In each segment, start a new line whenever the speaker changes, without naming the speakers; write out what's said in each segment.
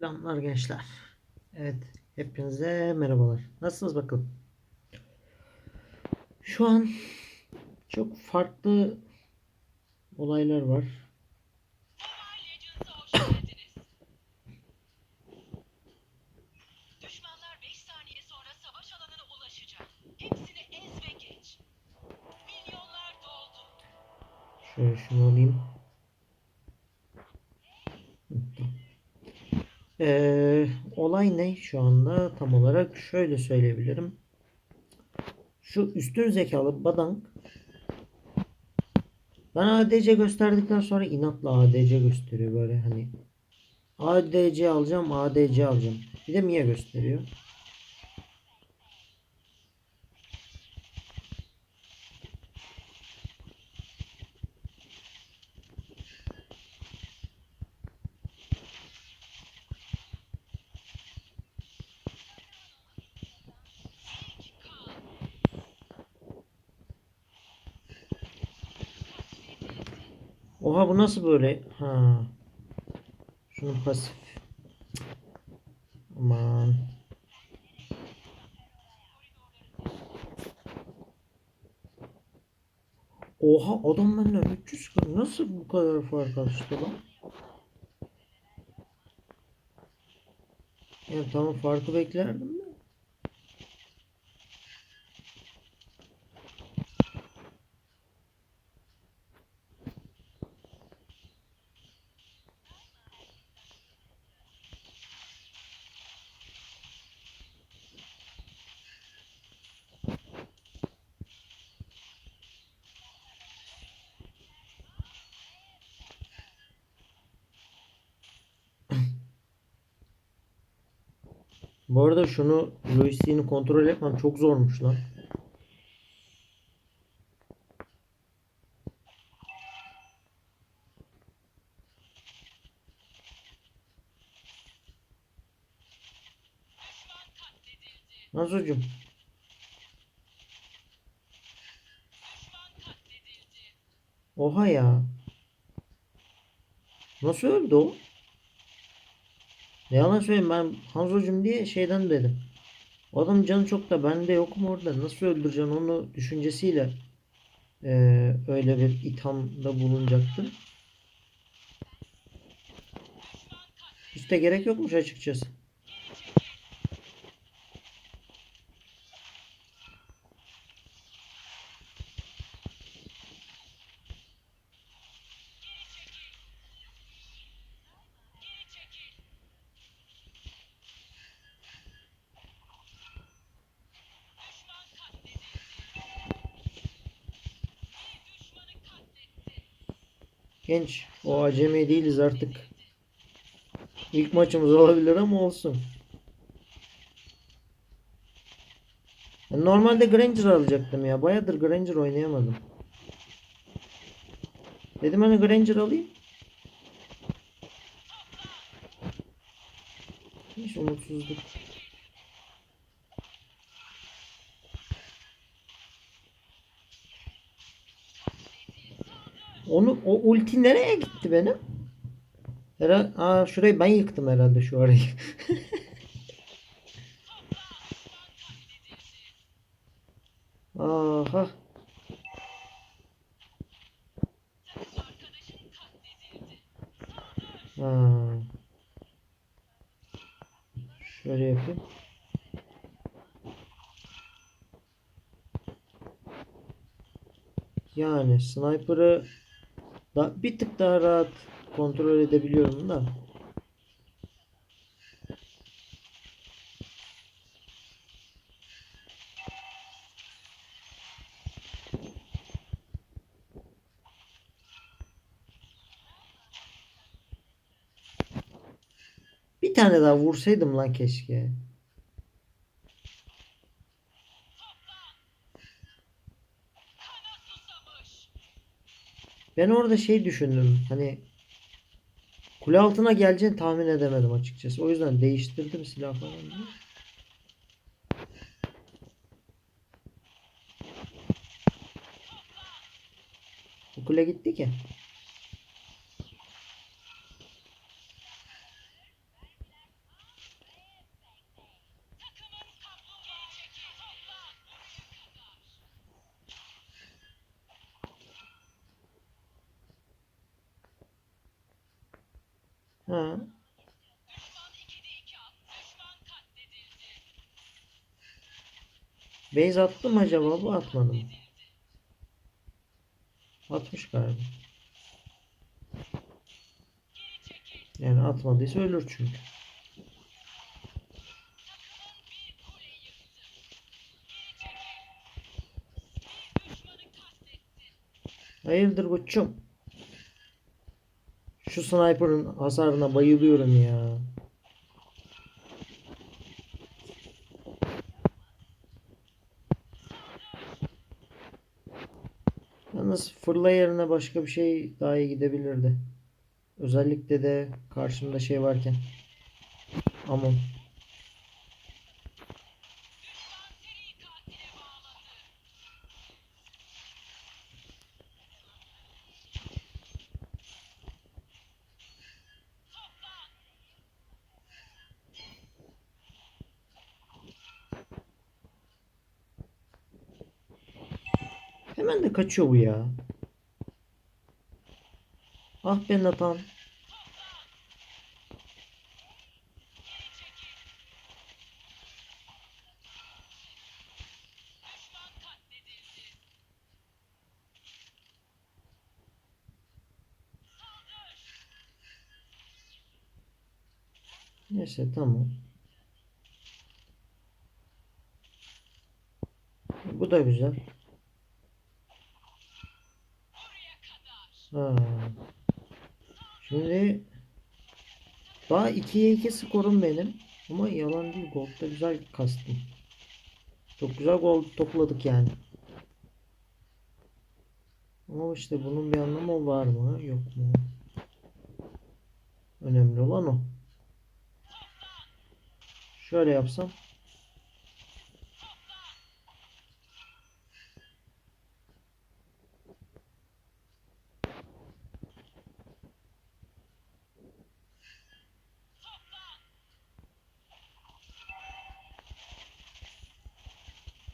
Selamlar gençler. Evet, hepinize merhabalar. Nasılsınız bakalım? Şu an çok farklı olaylar var.
Legends'a hoş geldiniz.
Ee, olay ne şu anda tam olarak şöyle söyleyebilirim. Şu üstün zekalı Badang bana ADC gösterdikten sonra inatla ADC gösteriyor böyle hani ADC alacağım ADC alacağım. Bir de Mia gösteriyor. Oha bu nasıl böyle? Ha. Şunun pasif. Aman. Oha adam benden 300 kır. Nasıl bu kadar fark açtı lan? Yani tamam farkı beklerdim de. Bu arada şunu joystick'ini kontrol etmem çok zormuş lan. Nazucuğum. Oha ya. Nasıl öldü o? Ne yalan söyleyeyim ben Hanzo'cum diye şeyden dedim. Adam canı çok da bende yokum orada. Nasıl öldüreceğim onu düşüncesiyle eee, öyle bir ithamda bulunacaktım. Hiç de gerek yokmuş açıkçası. Genç o acemi değiliz artık. İlk maçımız olabilir ama olsun. Normalde Granger alacaktım ya. Bayağıdır Granger oynayamadım. Dedim hani Granger alayım. Hiç umutsuzluk. Onu o ulti nereye gitti benim? Herhalde, aa şurayı ben yıktım herhalde şu arayı. Aha. Ha. Şöyle yapayım. Yani sniper'ı da bir tık daha rahat kontrol edebiliyorum da. Bir tane daha vursaydım lan keşke. Ben orada şey düşündüm. Hani kule altına geleceğini tahmin edemedim açıkçası. O yüzden değiştirdim silah falan. Bu kule gitti ki. Base attı mı acaba bu atmadı mı? Atmış galiba. Yani atmadıysa ölür çünkü. Hayırdır koçum? Şu sniper'ın hasarına bayılıyorum ya. Yalnız fırla yerine başka bir şey daha iyi gidebilirdi. Özellikle de karşımda şey varken. Amon. Hemen de kaçıyor bu ya. Ah be Nathan. Neyse tamam. Bu da güzel.
Buraya kadar.
Ha. Şimdi daha 2'ye 2 skorum benim. Ama yalan değil. Gold'da güzel kastım. Çok güzel gol topladık yani. Ama işte bunun bir anlamı var mı? Yok mu? Önemli olan o. Şöyle yapsam.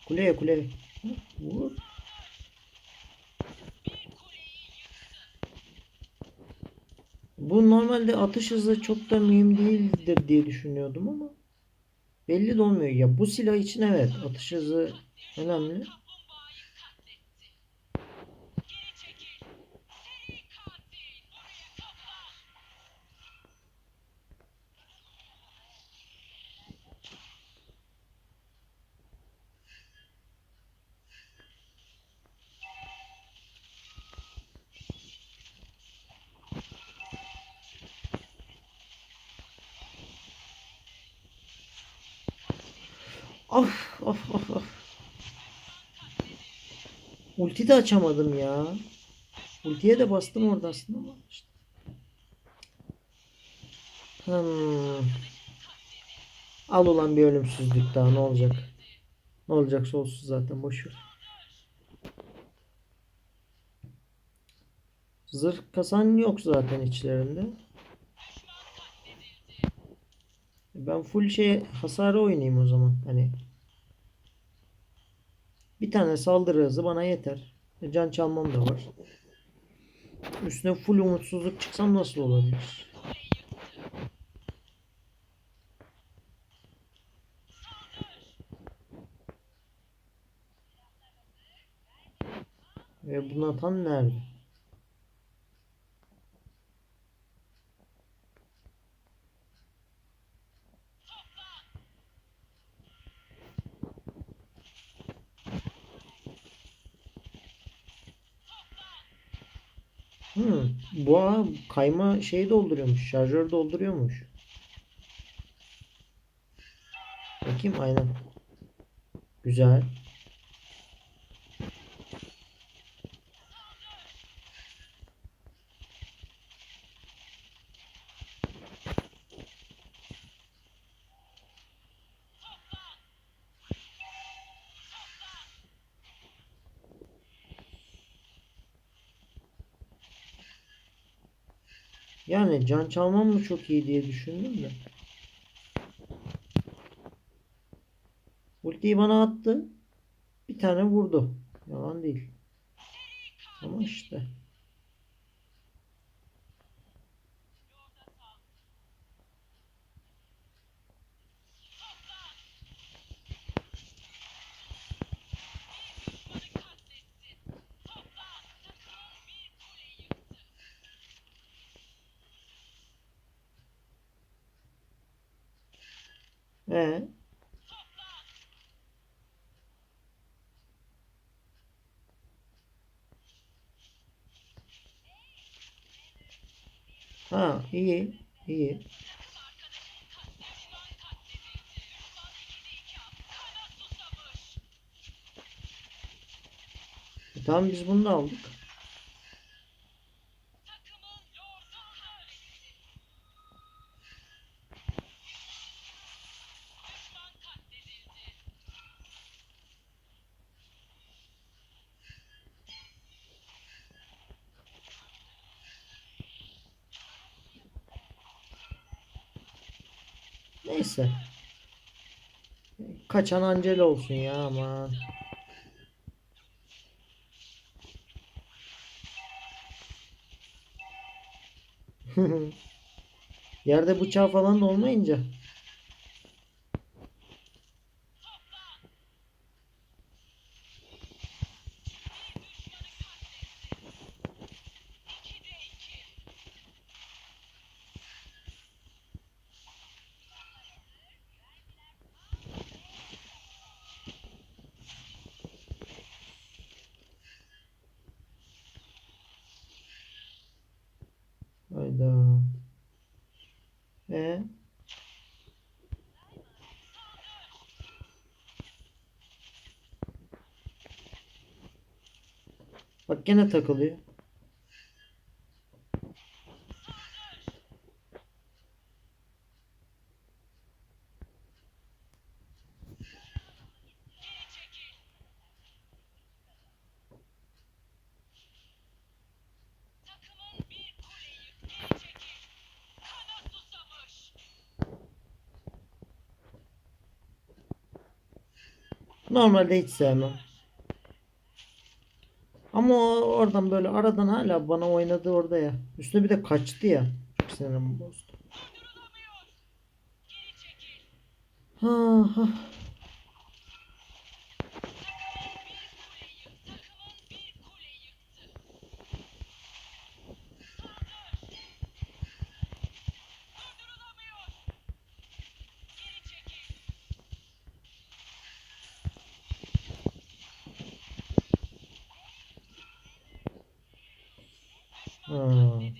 Kuleye kuleye. Vur. Bu normalde atış hızı çok da mühim değildir diye düşünüyordum ama belli de olmuyor. Ya bu silah için evet atış hızı önemli. Of of of of. Ulti de açamadım ya. Ultiye de bastım orada aslında ama işte. Hmm. Al ulan bir ölümsüzlük daha ne olacak? Ne olacaksa olsun zaten boş ver. Zırh kasan yok zaten içlerinde. Ben full şey hasarı oynayayım o zaman. Hani bir tane saldırı hızı bana yeter. Can çalmam da var. Üstüne full umutsuzluk çıksam nasıl olabilir? Ve bunu atan nerede? Hmm, bu ağa kayma şeyi dolduruyormuş. Şarjör dolduruyormuş. Bakayım aynen. Güzel. Yani can çalmam mı çok iyi diye düşündüm de. Ultiyi bana attı. Bir tane vurdu. Yalan değil. Ama işte.
İki yaptı. Kana susamış.
E, tamam biz bunu da aldık. Neyse. Kaçan Angela olsun ya aman. Yerde bıçağı falan da olmayınca. E Bak gene takılıyor. Normalde hiç sevmem. Ama o oradan böyle aradan hala bana oynadı orada ya. Üstüne bir de kaçtı ya. Sinirimi bozdu. Ha, ha.
う
ん。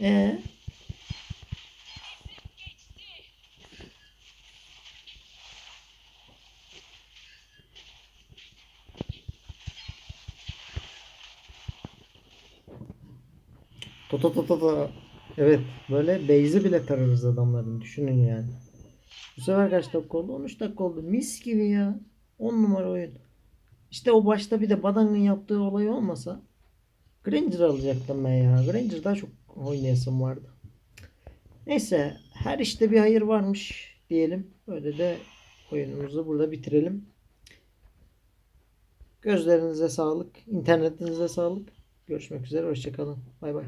え？ー
トトトトト。Evet böyle base'i bile tararız adamların. Düşünün yani. Bu sefer kaç dakika oldu? 13 dakika oldu. Mis gibi ya. 10 numara oyun. İşte o başta bir de Badang'ın yaptığı olay olmasa Granger alacaktım ben ya. Granger daha çok oynayasım vardı. Neyse her işte bir hayır varmış diyelim. Böyle de oyunumuzu burada bitirelim. Gözlerinize sağlık, internetinize sağlık. Görüşmek üzere, hoşçakalın. Bay bay.